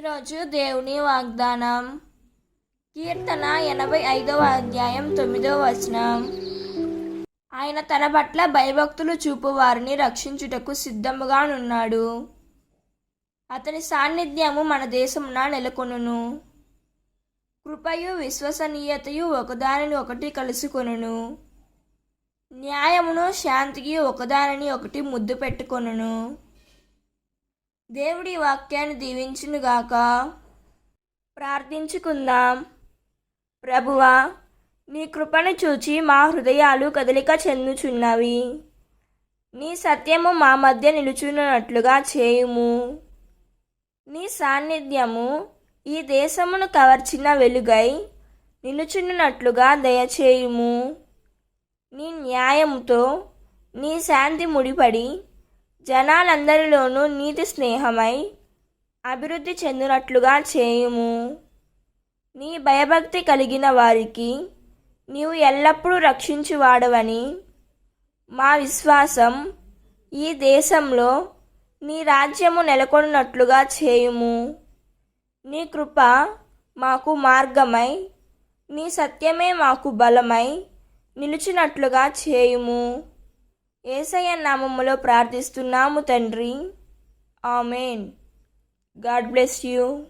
ఈరోజు దేవుని వాగ్దానం. కీర్తన ఎనభై ఐదవ అధ్యాయం తొమ్మిదవ వచనం. ఆయన తన పట్ల భయభక్తులు చూపు వారిని రక్షించుటకు సిద్ధముగానున్నాడు అతని సాన్నిధ్యము మన దేశమున నెలకొనును. కృపయు విశ్వసనీయతయు ఒకదానిని ఒకటి కలుసుకొనును. న్యాయమును శాంతికి ఒకదానిని ఒకటి ముద్దు పెట్టుకొనును. దేవుడి వాక్యాన్ని దీవించునుగాక. ప్రార్థించుకుందాం. ప్రభువా నీ కృపను చూచి మా హృదయాలు కదలిక చెందుచున్నవి. నీ సత్యము మా మధ్య నిలుచున్నట్లుగా చేయుము. నీ సాన్నిధ్యము ఈ దేశమును కవర్చిన వెలుగై నిలుచున్నట్లుగా దయచేయుము. నీ న్యాయముతో నీ శాంతి ముడిపడి జనాలందరిలోనూ నీతి స్నేహమై అభివృద్ధి చెందినట్లుగా చేయుము. నీ భయభక్తి కలిగిన వారికి నీవు ఎల్లప్పుడూ రక్షించువాడవని మా విశ్వాసం ఈ దేశంలో నీ రాజ్యము నెలకొన్నట్లుగా చేయుము. నీ కృప మాకు మార్గమై నీ సత్యమే మాకు బలమై నిలిచినట్లుగా చేయుము. ఏసయ్య నామములో ప్రార్థిస్తున్నాము తండ్రి. ఆమెన్. God bless you.